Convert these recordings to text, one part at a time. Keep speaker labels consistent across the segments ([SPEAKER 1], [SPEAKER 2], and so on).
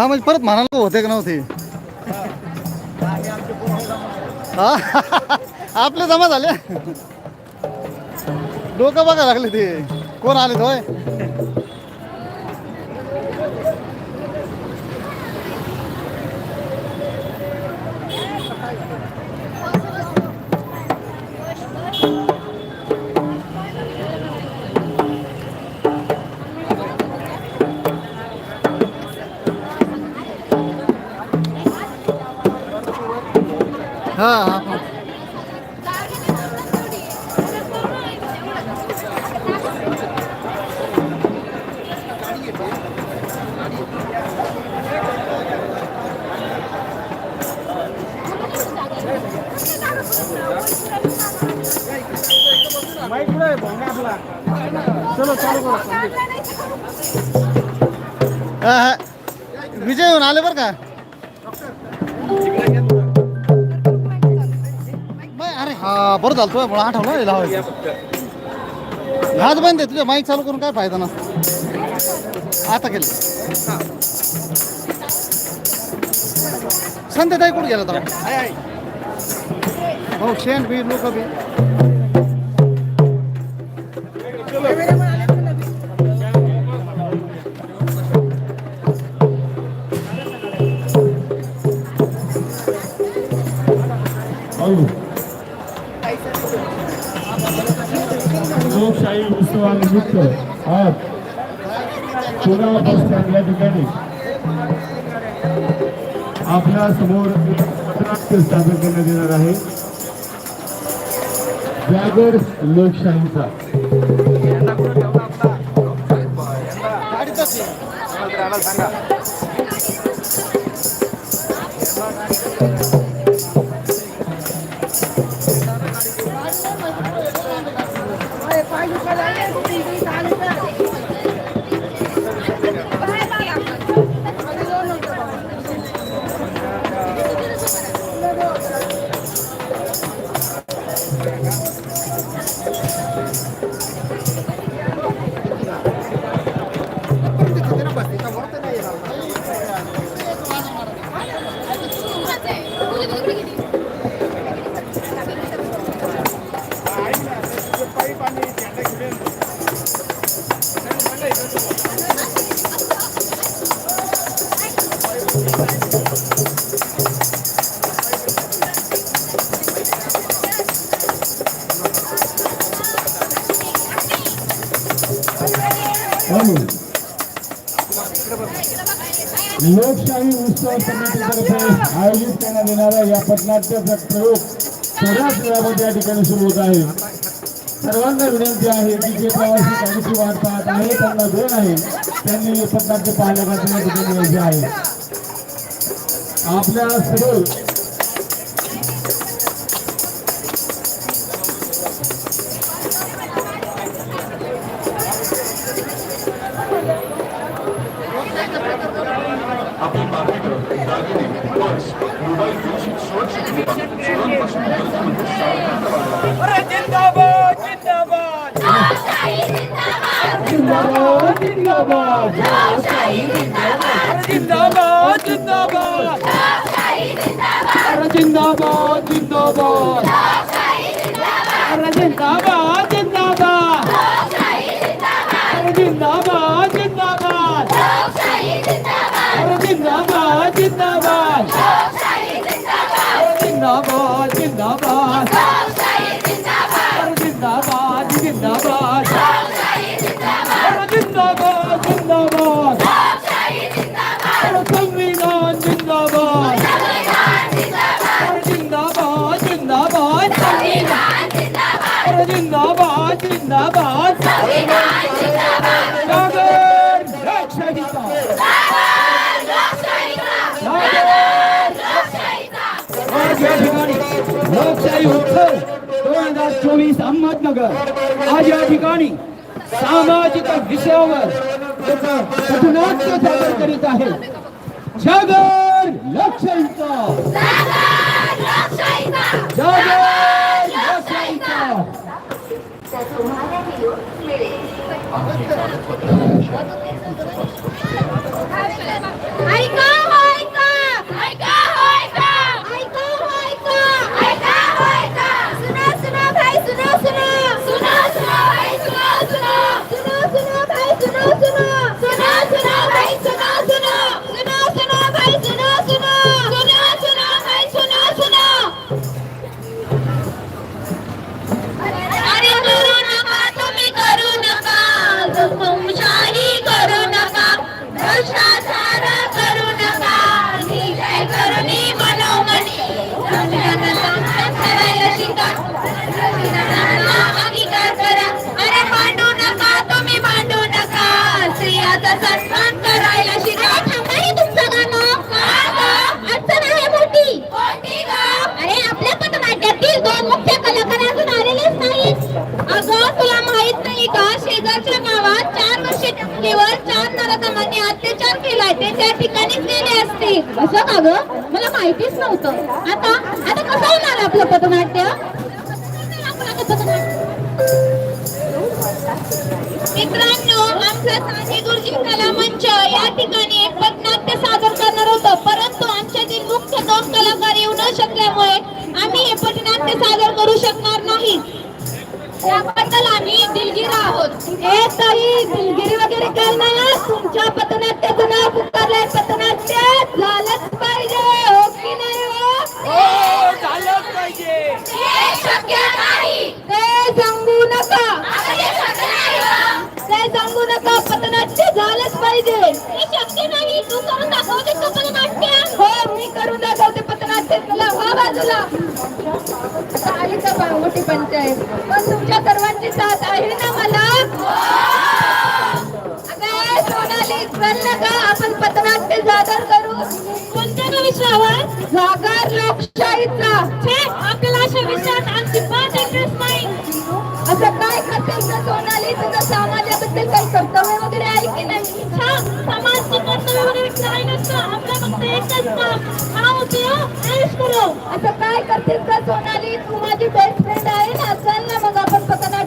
[SPEAKER 1] हा म्हणजे परत म्हणायला होते का नव्हते? हा आपले जमा झाले. डोकं बघा लागले ते. कोण आले होय? बरं झालं तुला मला आठवलं हे लावायचं. आज बंद आहे तुझ्या माईक चालू करून काय फायदा नसतो आता केलं. संध्या ताई कुठे गेला तर हो शेण बी लोक बी.
[SPEAKER 2] लोकशाही आज पुन्हा बस स्टँड या ठिकाणी. आपल्यासमोर सादर करण्यात येणार आहे. जागर लोकशाहीचा. सांगा. लोकशाही आयोजित करण्यात येणाऱ्या या पथनाट्याचा प्रयोग थोड्याच वेळामध्ये या ठिकाणी सुरू होत आहे. सर्वांना विनंती आहे की जे प्रवासी गाडीची वाट पाहत आहे त्यांना वेळ आहे त्यांनी हे पथनाट्य पाहण्यासाठी या ठिकाणी यायचे आहे. आपल्या सर्व
[SPEAKER 3] Thank. लोकशाही उत्सव दोन हजार चोवीस अहमदनगर. आज या ठिकाणी सामाजिक विषयावर एक पथनाट्य सादर करीत आहे. जागर लोकशाहीचा. जागर लोकशाहीचा.
[SPEAKER 4] तर तुम्हाला व्हिडिओ मिळेल ऐका हो. ऐका विचार केलाय ते त्या ठिकाणीच गेले असते. असं का ग? मला माहितीच नव्हतं. आता आता कसं होणार आपलं पथनाट्य? आपलं पथनाट्य मित्रांनो आमचा साने गुरुजी कला मंच या ठिकाणी एक पथनाट्य सादर करणार होतं. परंतु आमच्यातील मुख्य दोन कलाकार येऊ न शकल्यामुळे आम्ही हे पथनाट्य सादर करू शकणार नाही. त्याबद्दल आम्ही दिलगिरी आहोत. हे ताई दिलगिरी वगैरे काय नाही हं. तुमच्या पथनाट्याचं नाव पुकारलंय. पथनाट्य झालंच पाहिजे हो की नाही हो?
[SPEAKER 3] झालंच पाहिजे.
[SPEAKER 4] हे शक्य नाही. ते सांगू नका. ते सांगू नका. पथनाट्य झालंच पाहिजे. हे शक्य नाही. तू करून दाखवते का पथनाट्य हो मी करून दाखवते पथनाट्य. तुला वा बाजूला मोठी पंचायत पण तुमच्या सर्वांची साथ आहे ना मला? अगं, सोनाली चल ना का आपण पथनाट्य सादर करू. कोणत्या विषयावर? जागर लोकशाहीचा. आपल्याला अशा विषयात इंटरेस्ट नाही असं काय करतेस ना सोनाली तुझं समाजाबद्दल काही कर्तव्य वगैरे आहे की नाही? समाजचं कर्तव्य वगैरे काय नसतं. आपलं फक्त एकच काम. हा होते ऐश करो. असं काय करतेस का? सोनाली तू माझी बेस्ट फ्रेंड आहे ना. चल ना मग आपण पकडा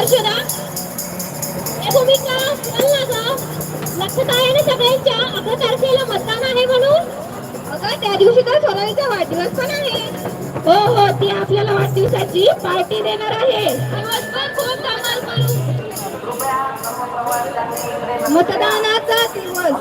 [SPEAKER 4] हर्षदा भूमिका चल ना लक्षात आहे ना सगळ्यांच्या? अकरा तारखेला मतदान आहे म्हणून. अगं त्या दिवशी तर सोनालीचा वाढदिवस पण आहे. हो हो ती आपल्याला वाढदिवसाची पार्टी देणार आहे. दिवसभर खूप धमाल करू मतदानाचा दिवस.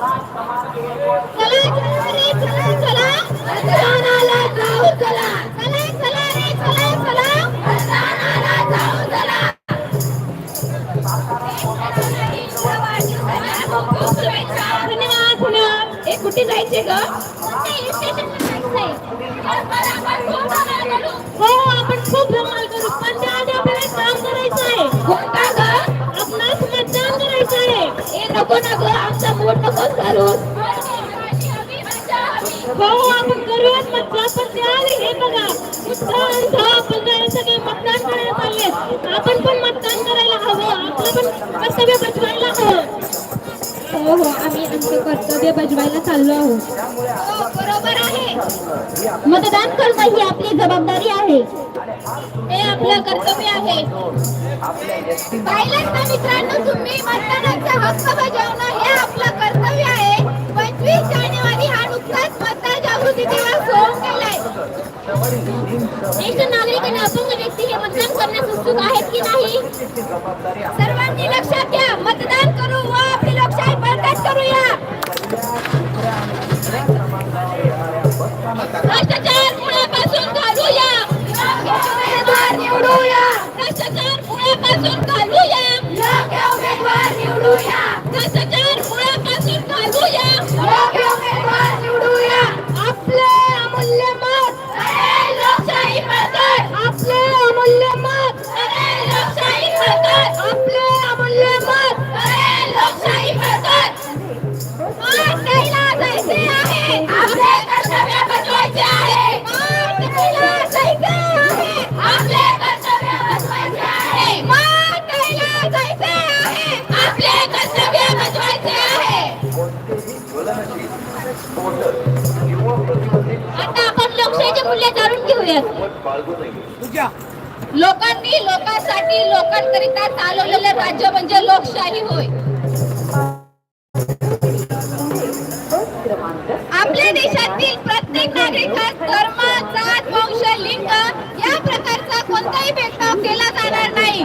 [SPEAKER 4] उत्साह सगळे मतदान करायला चालले आपण पण मतदान करायला हवं आपलं पण कर्तव्य बजवायला हवं हो हो आम्ही आमचं कर्तव्य बजवायला चाललो आहोत बरोबर आहे. मतदान करणं ही आपली जबाबदारी आहे हे आपलं कर्तव्य आहे पाहिलं ना मित्रांनो तुम्ही मतदानाचा हक्क बजावणं हे आपलं कर्तव्य आहे पंचवीस जानेवारी हा नुकताच मतदार जागृती दिवस. होऊन ज्येष्ठ नागरिक आणि अपंग व्यक्ती हे मतदान करण्यास उत्सुक आहेत की नाही? सर्वांनी लक्षात घ्या मतदान करू व आपली लोकशाही बळकट करूया. भ्रष्टाचार मुळापासून घालूया निवडूया भ्रष्टाचार पुण्यापासून घालूया लोकांनी लोकांसाठी लोकांकरिता चालवलेलं राज्य म्हणजे लोकशाही होय. आपल्या देशातील प्रत्येक नागरिकास धर्म जात वंश लिंग या प्रकारचा कोणताही भेदभाव केला जाणार नाही.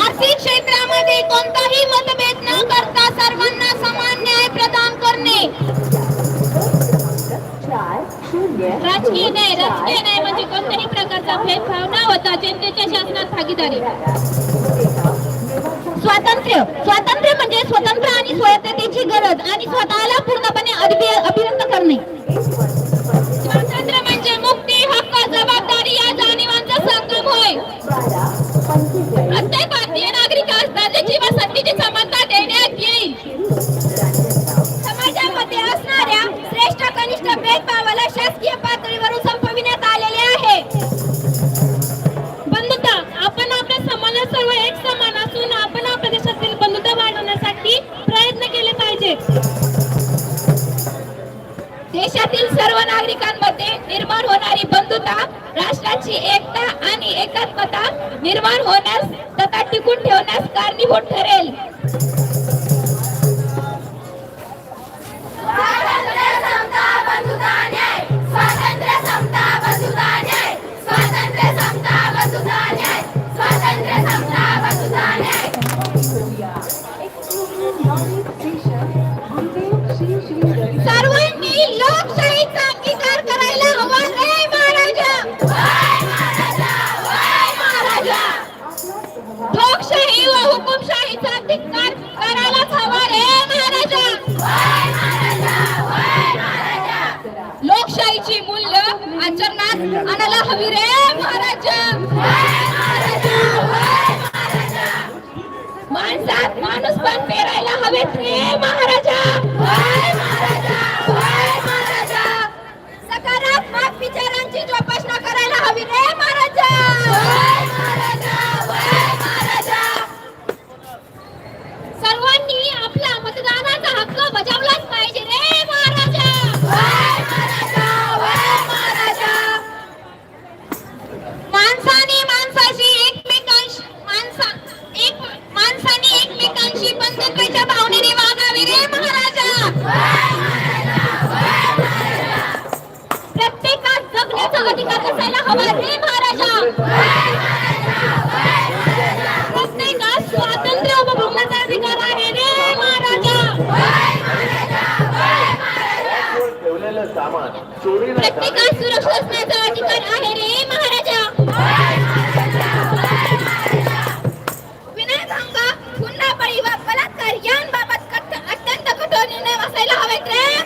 [SPEAKER 4] आर्थिक क्षेत्रामध्ये कोणताही मतभेद न करता सर्वांना राजकीय न्याय राजकीय न्याय म्हणजे कोणत्याही प्रकारचा भेदभाव न होता जनतेच्या शासनात भागीदारी स्वातंत्र्य स्वातंत्र्य म्हणजे स्वतंत्र आणि स्वायत्ततेची गरज आणि स्वतःला पूर्णपणे अभि- अभिव्यक्त करणे. माणसात माणूस पण पेरायला हवेत रे महाराजा. सकारात्मक विचारांची जोपासना करायला हवी रे महाराजा. सर्वांनी आपला मतदानाचा हक्क बजावलाच पाहिजे रे. अधिकार असायला हवा. रे महाराजा. प्रत्येकास स्वातंत्र्य उपभोगण्याचा अधिकार आहे. रे महाराजा. प्रत्येकास सुरक्षित असण्याचा अधिकार आहे. रे महाराजा. विनयभंग पुन्हा बळी व बलात्कार यांबाबत अत्यंत कठोर निर्णय असायला हवेत रे.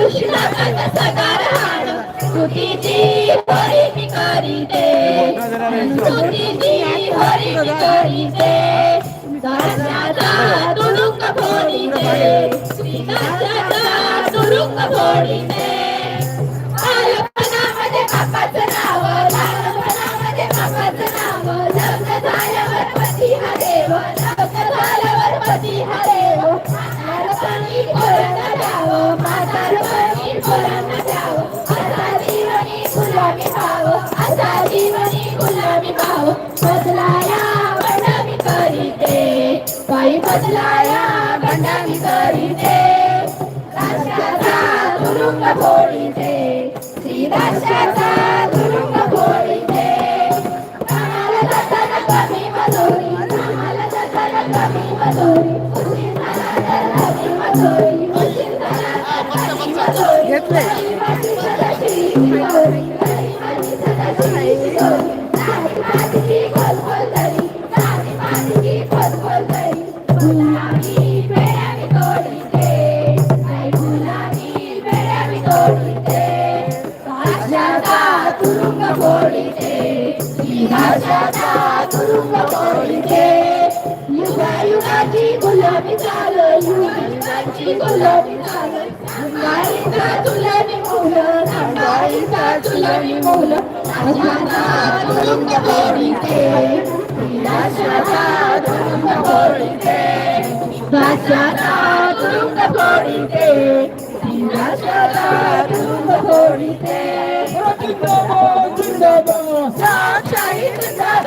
[SPEAKER 4] कृष्ण सकार स्तुतीची हरी पिकारी दे स्तुतीची हरी पिकारी दे दादा तुरुक भोरी दे दादा तुरुक भोरी दे काही बदलाया बंडामी करीते. राष्ट्राचा तुरुंग फोडीते. श्री राष्ट्राचा तुरुंग फोडीते. कामाला जाताना कमी मजुरी. कामाला जाताना कमी मजुरी. उशीर झाला तर कमी मजुरी. उशीर झाला तर कमी मजुरी.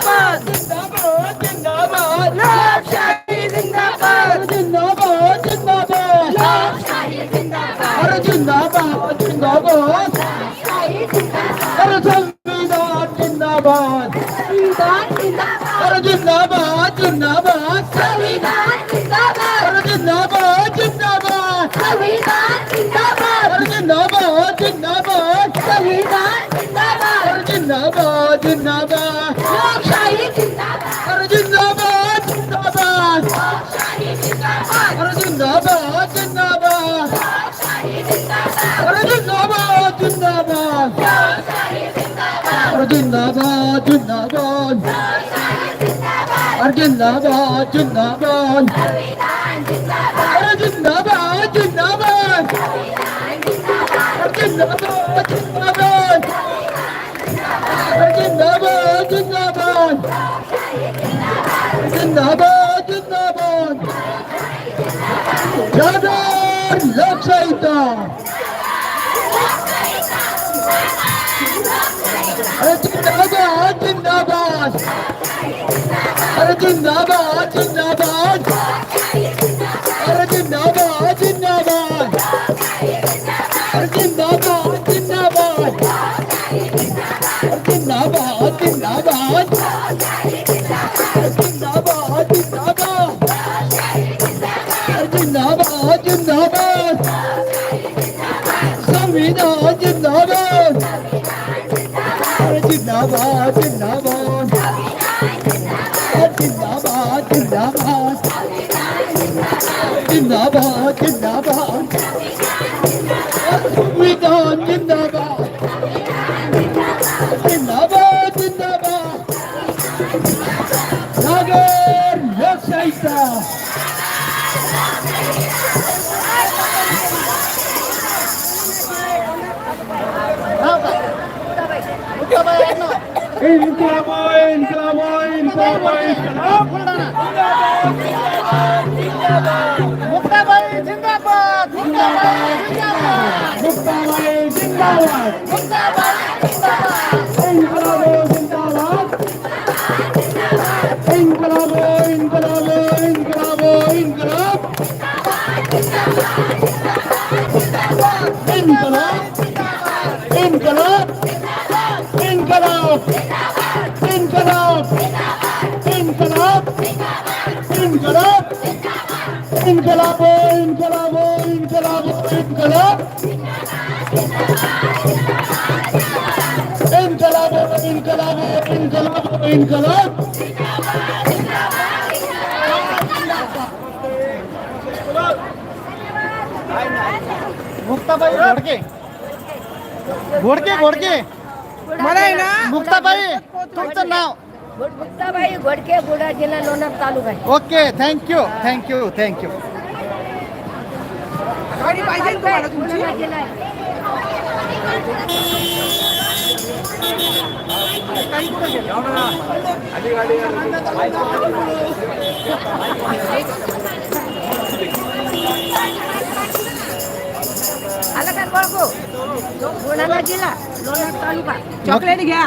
[SPEAKER 4] Bye.
[SPEAKER 3] जिंदाबाद अरे जिंदाबाद जिंदाबाद
[SPEAKER 4] लोकशाही जिंदाबाद
[SPEAKER 3] अरे संविधान जिंदाबाद
[SPEAKER 4] संविधान जिंदाबाद
[SPEAKER 3] अरे जिंदाबाद जिंदाबाद
[SPEAKER 4] संविधान जिंदाबाद
[SPEAKER 3] अरे जिंदाबाद जिंदाबाद
[SPEAKER 4] संविधान जिंदाबाद
[SPEAKER 3] अरे जिंदाबाद जिंदाबाद
[SPEAKER 4] संविधान जिंदाबाद
[SPEAKER 3] अरे जिंदाबाद जिंदाबाद
[SPEAKER 4] जिंदाबाद
[SPEAKER 3] अरे जिंदाबाद जिंदाबाद
[SPEAKER 4] संविधान जिंदाबाद
[SPEAKER 3] अरे जिंदाबाद जिंदाबाद
[SPEAKER 4] संविधान जिंदाबाद
[SPEAKER 3] अरे जिंदाबाद जिंदाबाद अरे जिंदाबाद जिंदाबाद जिंदाबाद जिंदाबाद जागर लोकशाहीचा अरे Zindabad संविधान जिंदाबाद जिंदाबाद जिंदाबाद नागर लोकशाहीचा इन्कलाबो इन्कलाबो इन्कलाबो इन्कलाब
[SPEAKER 1] मुक्ताबाई जिंदाबाद मुक्ताबाई জিন্দাবাদ
[SPEAKER 3] জিন্দাবাদ জিন্দাবাদ জিন্দাবাদ জিন্দাবাদ জিন্দাবাদ Ingalabo! इन्कलाबो इन्कलाब इन्कलाबो इन्कलाबो इन्कलाबो
[SPEAKER 1] मुक्ताबाई घोडके घोडके घोडके
[SPEAKER 5] ना
[SPEAKER 1] तुमचं नाव
[SPEAKER 5] घोडके जिल्हा Lonar taluka
[SPEAKER 1] okay thank you thank you thank you
[SPEAKER 5] गाडी पाहिजे तुम्हाला तुमची? जिल्हा आहे. आलं का बघू बुलढाणा जिल्हा लोणार तालुका. चॉकलेट घ्या.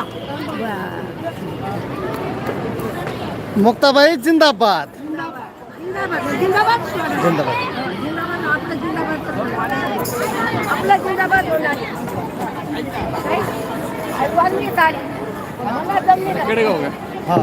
[SPEAKER 1] मुक्ताबाई
[SPEAKER 5] जिंदाबाद.
[SPEAKER 1] जिंदाबाद.
[SPEAKER 5] जिंदाबाद आपलं जिंदाबाद आपला जिंदाबाद होणार ऐकवाल मी साडी मला जमली
[SPEAKER 1] हां